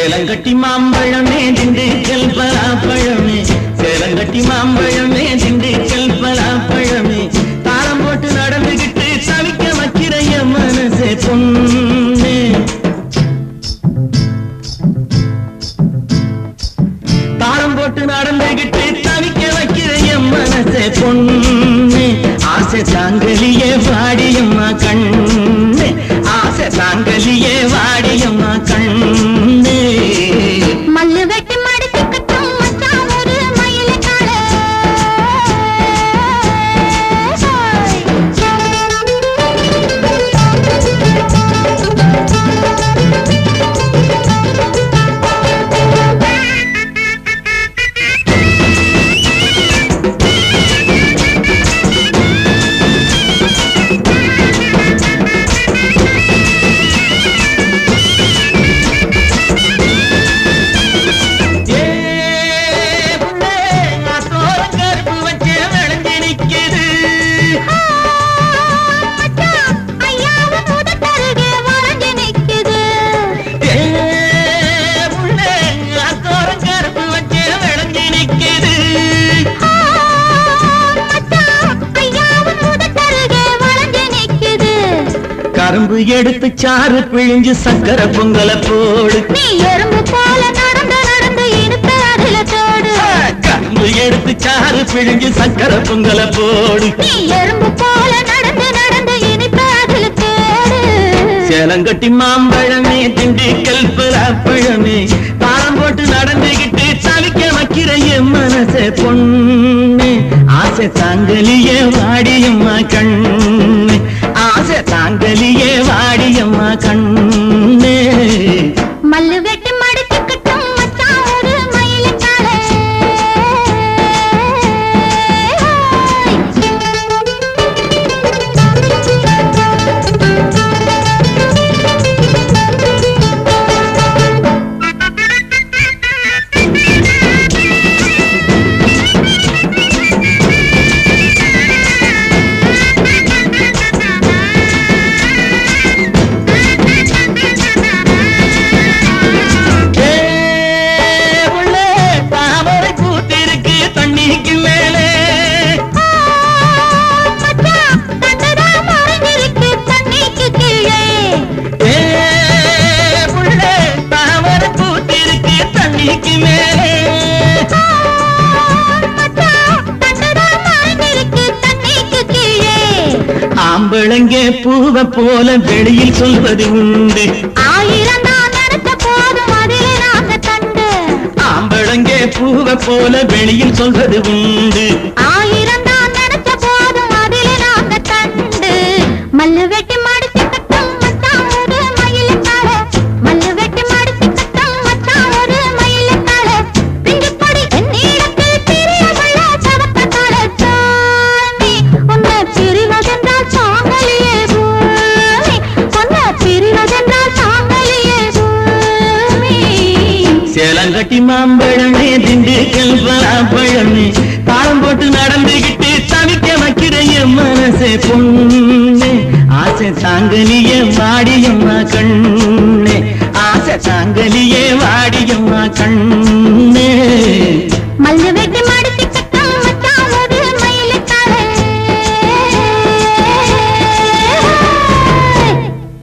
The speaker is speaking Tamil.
சேலங்கட்டி மாம்பழமே திண்டுக்கல் பலாப்பழமே சேலங்கட்டி மாம்பழமே திண்டுக்கல் பலாப்பழமே தாளம் போட்டு நடந்துகிட்டு தவிக்க வைக்கிறைய மனசே பொண்ணே தாளம் போட்டு நடந்துகிட்டு தவிக்க வைக்கிறைய மனசே பொண்ணு ஆசை தாங்கலியே வாடியம்மா கண்ணு. கரும்பு எடுத்து சாறு பிழிஞ்சு சக்கரை பொங்கல போடு. நீ எறும்பு போல நடந்து நடந்து இனிப்பு அதுல தோடு. கரும்பு எடுத்து சாறு பிழிஞ்சு சக்கரை பொங்கல போடு. நீ எறும்பு போல நடந்து நடந்து இனிப்பு அதுல தோடு. சேலங்கட்டி மாம்பழமே திண்டுக்கல் பலாப்பழமே தாளம் போட்டு நடந்துகிட்டு தவிக்க வைக்கிற என் மனசே பொண்ணு. ஆசை தாங்கலியே வாடியம்மா கண்ணு. காந்தலியே வாடியம்மா கண்ணு ஆம்பளங்க பூவ போல வெளியில் சொல்வது உண்டு. ஆயிரம் ஆம்பளங்க பூவ போல வெளியில் சொல்வது உண்டு. கட்டி மாம்பழமே திண்டுக்கல் பலாப்பழமே தாளம் போட்டு நடந்துகிட்டு தவிக்க வைக்கிறைய மனசே பொண்ணு. ஆசை தாங்கலிய வாடியம்மா கண்ணு. ஆசை தாங்கலிய வாடியம்மா கண்ணு.